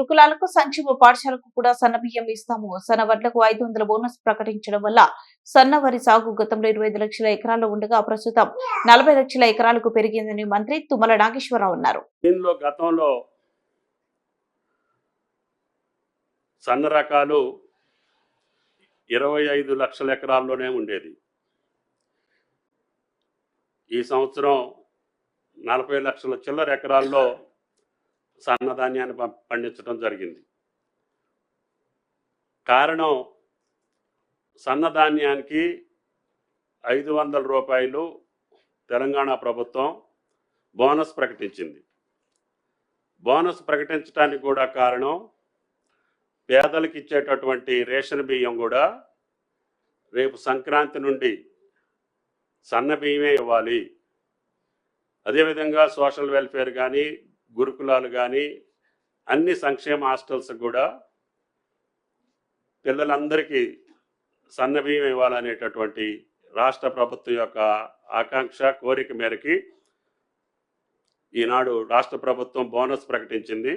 గురుకులాలకు సంక్షేమ పాఠశాలకు కూడా సన్న బియ్యం ఇస్తాము. సన్న వడ్లకు ఐదు వందల బోనస్ ప్రకటించడం వల్ల సన్న వరి సాగు గతంలో ఇరవై ఐదు లక్షల ఎకరాల్లో ఉండగా ప్రస్తుతం నలభై లక్షల ఎకరాలకు పెరిగిందని మంత్రి తుమ్మల నాగేశ్వరరావు అన్నారు. దీనిలో గతంలో సన్న రకాలు ఇరవై ఐదు లక్షల ఎకరాల్లోనే ఉండేది. ఈ సంవత్సరం నలభై లక్షల చిల్లర ఎకరాల్లో సన్నధాన్యాన్ని పండించడం జరిగింది. కారణం సన్నధాన్యానికి ఐదు వందల రూపాయలు తెలంగాణ ప్రభుత్వం బోనస్ ప్రకటించింది. బోనస్ ప్రకటించడానికి కూడా కారణం పేదలకు ఇచ్చేటటువంటి రేషన్ బియ్యం కూడా రేపు సంక్రాంతి నుండి సన్న బియ్యమే ఇవ్వాలి. అదేవిధంగా సోషల్ వెల్ఫేర్ కానీ గురుకులాలు కానీ అన్ని సంక్షేమ హాస్టల్స్ కూడా పిల్లలందరికీ సన్నబియ్యం ఇవ్వాలనేటటువంటి రాష్ట్ర ప్రభుత్వం యొక్క ఆకాంక్ష కోరిక మేరకి ఈనాడు రాష్ట్ర ప్రభుత్వం బోనస్ ప్రకటించింది.